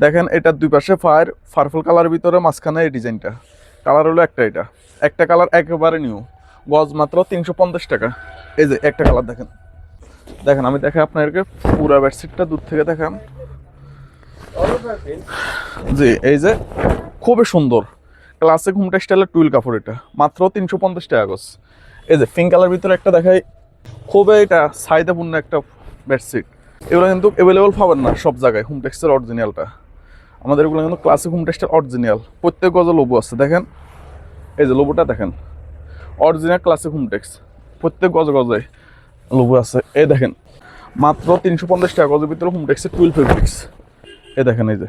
দেখেন এটার দুই পাশে ফায়ার পার্পল কালার ভিতরে, মাঝখানে এই ডিজাইনটা কালার হলো একটা এটা। একটা কালার একেবারে নিউ গজ মাত্র তিনশো পঞ্চাশ টাকা। এই যে, একটা কালার দেখেন। দেখেন, আমি দেখে আপনাদেরকে পুরো বেডশিটটা দূর থেকে দেখান। জি, এই যে, খুবই সুন্দর। ক্লাসিক হোম টেক্সটাইলের টুইল কাপড় এটা। মাত্র তিনশো পঞ্চাশ টাকা গজ। এই যে পিঙ্ক কালার ভিতরে একটা দেখাই। খুবই এটা চাহিদাপূর্ণ একটা বেডশিট এগুলো কিন্তু অ্যাভেলেবল পাবেন না সব জায়গায় হোম টেক্সটের অরিজিনালটা আমাদের এগুলো কিন্তু ক্লাসিক হোম টেক্সটের অরিজিনাল প্রত্যেক গজে লোবো আছে, দেখেন। এই যে লোবোটা দেখেন। অরিজিনাল ক্লাসিক হোম টেক্স প্রত্যেক গজে গজে লোবো আছে। এই দেখেন, মাত্র তিনশো পঞ্চাশ টাকা গজের ভিতরে হোম টেক্সের টুয়েলভ ফেব্রিক্স এই দেখেন, এই যে।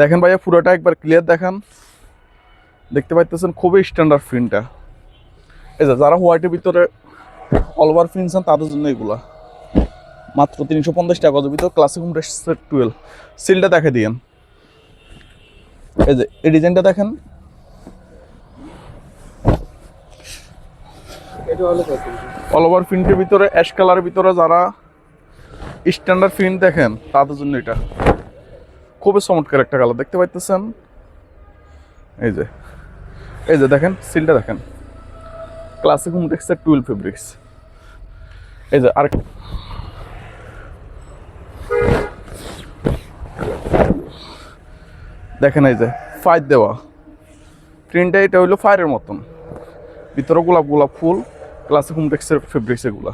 দেখেন ভাইয়া, পুরোটা একবার ক্লিয়ার দেখান। দেখতে পাইতেছেন খুবই স্ট্যান্ডার্ড প্রিন্টটা এই যে, যারা হোয়াইটের ভিতরে অল ওভার প্রিন্টস তাদের জন্য এগুলা। মাত্র তিনশো পঞ্চাশ টাকা গজের ভিতরে ক্লাসিক হোম টুয়েলভ সিলটা দেখে দিয়েন। এই যে, এই ডিজাইনটা দেখেন। অল ওভার প্রিন্টের ভিতরে অ্যাশ কালারের ভিতরে যারা স্ট্যান্ডার্ড প্রিন্ট দেখেন, তাদের জন্য এটা। খুবই চমৎকার একটা কালার দেখতে পাইতেছেন? এই যে এই যে দেখেন সিলটা দেখেন। ক্লাসিক হোম টেক্সের টুয়েলভ ফেব্রিক্স এই যে আর দেখেন এই যে, ফাইট দেওয়া। প্রিন্টটা এটা হইল ফায়ারের মতন। ভিতরে গোলাপ গোলাপ ফুল ক্লাসিক হোম টেক্সের ফেব্রিক্স এগুলা।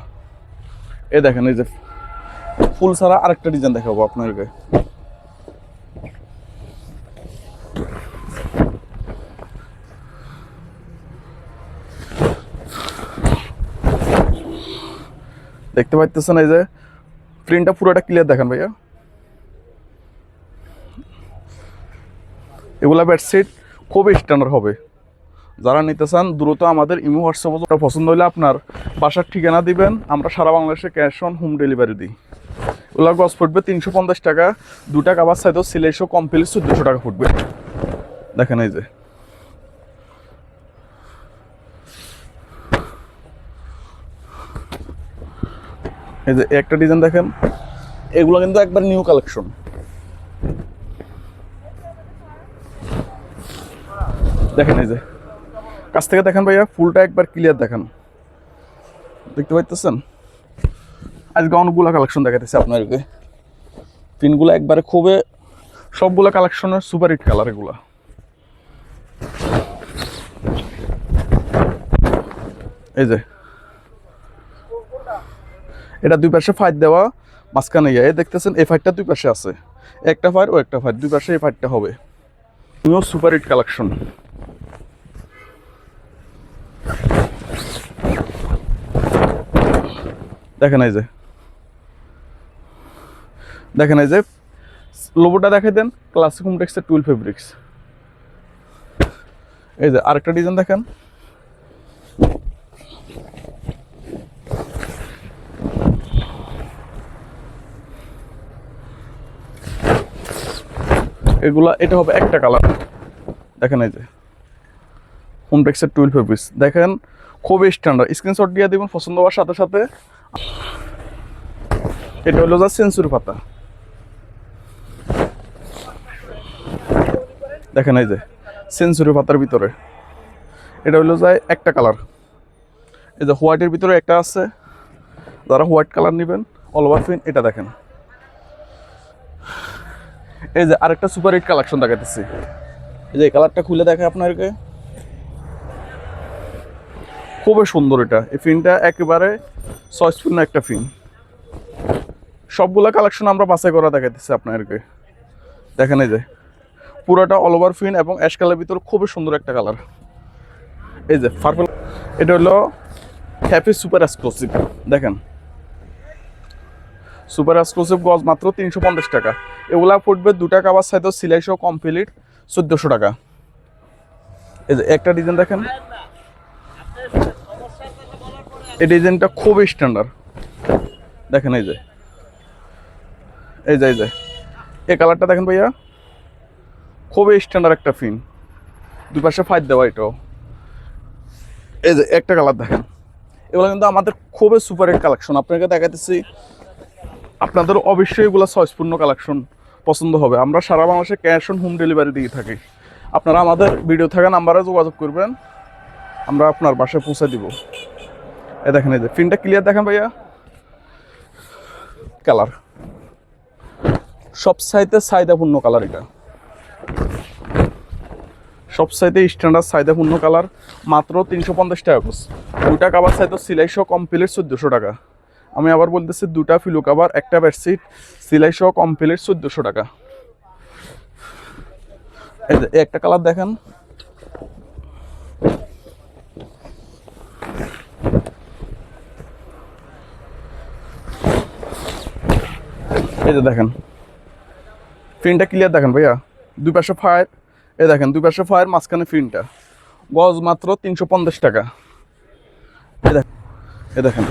এ দেখেন এই যে, ফুল ছাড়া আরেকটা ডিজাইন দেখাবো আপনাদেরকে। দেখতে পাইতেছেন এই যে প্রিন্টটা পুরোটা ক্লিয়ার দেখেন ভাইয়া। এগুলা বেডশিট খুবই স্ট্যান্ডার্ড হবে। যারা নিতে চান, দ্রুত আমাদের ইমো হোয়াটসঅ্যাপে পছন্দ হলে আপনার বাসার ঠিকানা দিবেন। আমরা সারা বাংলাদেশে ক্যাশ অন হোম ডেলিভারি দিই। ওগুলো গজ ফুটবে তিনশো পঞ্চাশ টাকা। দুটা কাবার সাইজও সিলেশো কমপ্লিট চোদ্দোশো টাকা ফুটবে। দেখেন এই যে। এই যে একটা ডিজাইন দেখেন। এগুলো কিন্তু একবার নিউ কালেকশন দেখেন এই যে। কাছ থেকে দেখেন ভাইয়া, ফুলটা একবার ক্লিয়ার দেখেন। দেখতে পাইতেছেন? আজকে অনেকগুলো কালেকশন দেখাতেছে আপনাদেরকে। পিনগুলো একবারে খুবই, সবগুলো কালেকশনের সুপার হিট কালার এগুলো। এই যে। এটা দুই পাশে ফাইট দেওয়া, মাঝখানে এই দেখতেছেন, এই ফাইটটা দুই পাশে আছে। একটা ফাইট ও একটা ফাইট দুই পাশে এই ফাইটটা হবে। তুমিও সুপার হিট কালেকশন দেখেন এই যে। দেখেন এই যে। লোবোটা দেখে দেন ক্লাসিক হোম টেক্সের টুয়েলভ ফেব্রিক্স এই যে আরেকটা ডিজাইন দেখেন। এগুলা, এটা হবে একটা কালার দেখেন এই যে। হোম টেক্সের টুয়েলভ ফেব্রিক্স দেখেন, খুবই স্ট্যান্ডার্ড স্ক্রিনশট দিয়ে দেবেন পছন্দ হওয়ার সাথে সাথে। এটা হলো যা সেঞ্চুরি পাতা। দেখেন এই যে সেঞ্চুরি পাতার ভিতরে। এটা হলো যায় একটা কালার এই যে হোয়াইটের ভিতরে একটা আছে। যারা হোয়াইট কালার নেবেন অল ওভার ফিন এটা দেখেন। এই যে আরেকটা সুপার হিট কালেকশন দেখাতেছি এই যে কালারটা খুলে দেখে আপনাদেরকে। খুবই সুন্দর এটা। এই ফিনটা একেবারে চয়েসপূর্ণ একটা ফিন। সবগুলা কালেকশন আমরা বাছাই করা দেখাইতেছি আপনাদেরকে। দেখেন এই যে, পুরোটা অল ওভার ফিন এবং অ্যাশ কালার ভিতর খুবই সুন্দর একটা কালার এই যে পার্পল এটা হলো হ্যাপি সুপার এক্সক্লুসিভ দেখেন সুপার এক্সক্লুসিভ গজ মাত্র তিনশো পঞ্চাশ টাকা। এগুলা ফুটবে দুটা কাবার সাইজও সিলাই সহ কমপ্লিট চোদ্দোশো টাকা। এই যে, একটা ডিজাইন দেখেন। এই ডিজাইনটা খুবই স্ট্যান্ডার্ড দেখেন এই যে। এই যে এই যে। এই কালারটা দেখেন ভাইয়া, খুবই স্ট্যান্ডার্ড একটা ফিন দুই পাশে ফাইট দেওয়া এটাও। এই যে, একটা কালার দেখেন। এগুলো কিন্তু আমাদের খুবই সুপার হিট কালেকশন আপনাকে দেখাতেছি আপনাদের অবশ্যই এগুলো চয়েসপূর্ণ কালেকশন পছন্দ হবে। আমরা সারা বাংলাদেশে ক্যাশ অন হোম ডেলিভারি দিয়ে থাকি। আপনারা আমাদের ভিডিও থাকা নাম্বারে যোগাযোগ করবেন। আমরা আপনার বাসায় পৌঁছে দিব। এ দেখেন এই যে ফিনটা ক্লিয়ার দেখেন ভাইয়া? কালার সব সাইতে চাহিদাপূর্ণ কালার এটা। সব সাইতে স্ট্যান্ডার্ড চাহিদাপূর্ণ কালার মাত্র তিনশো পঞ্চাশ টাকা কোস দুটা কাবার সাইতে সিলাই সহ কমপ্লিট চোদ্দোশো টাকা। আমি আবার বলতেছি দুটা ফিলো কাবার একটা বেডশিট সিলাই সহ কমপ্লিট চোদ্দোশো টাকা। এই একটা কালার দেখেন। এই যে দেখেন। ফিনটা ক্লিয়ার দেখেন ভাইয়া? দুই পাশে ফায়ার এই দেখেন, দুই পাশে ফায়ার মাঝখানে ফিনটা। গজ মাত্র তিনশো পঞ্চাশ টাকা। এই দেখেন এই দেখেন।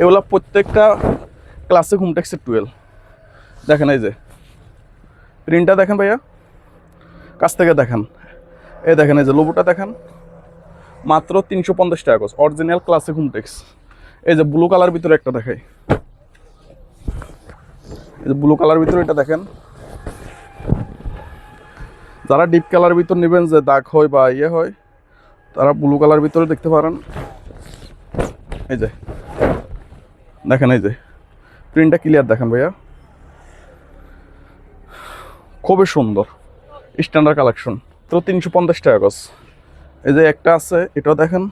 এগুলা প্রত্যেকটা ক্লাসিক হোমটেক্সের টুয়েলভ দেখেন এই যে। প্রিন্টটা দেখেন ভাইয়া? কাছ থেকে দেখেন। এই দেখেন, এই যে লোবোটা দেখেন। মাত্র তিনশো পঞ্চাশ টাকা গজ। অরিজিনাল ক্লাসিক হোমটেক্স এই যে ব্লু কালার ভিতরে একটা দেখাই। এই যে ব্লু কালার ভিতরে এটা দেখেন। যারা ডিপ কালার ভিতর নেবেন, যে দাগ হয় বা ইয়ে হয়, তারা ব্লু কালার ভিতরে দেখতে পারেন। এই যে, দেখেন এই যে প্রিন্টটা ক্লিয়ার দেখেন ভাইয়া। খুবই সুন্দর স্ট্যান্ডার্ড কালেকশন তো তিনশো পঞ্চাশ টাকা গজ এই যে একটা আছে, এটাও দেখেন।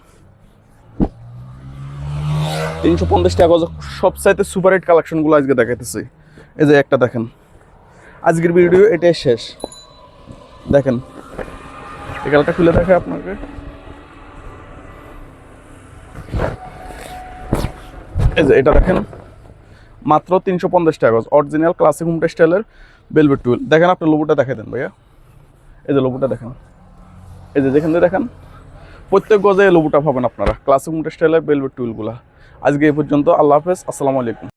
তিনশো পঞ্চাশ টাকা গজ সবচাইতে সুপার হিট কালেকশনগুলো আজকে দেখাইতেছি। এই যে একটা দেখেন। আজকের ভিডিও এটাই শেষ। দেখেন। এই কালারটা খুলে দেখে আপনাকে। এই যে এটা দেখেন। মাত্র তিনশো পঞ্চাশ টাকা অরিজিনাল ক্লাসিক হোম স্টাইলের বেলভেট টুল দেখেন আপনি লোবোটা দেখে দেন ভাইয়া। এই যে লোবোটা দেখেন। এই যে যেখান থেকে দেখেন, প্রত্যেক গজে লোবোটা পাবেন আপনারা। ক্লাসিক হোম স্টাইলের বেলভেট টুলগুলা আজকে এই পর্যন্ত আল্লাহ হাফেজ। আসসালামু আলাইকুম।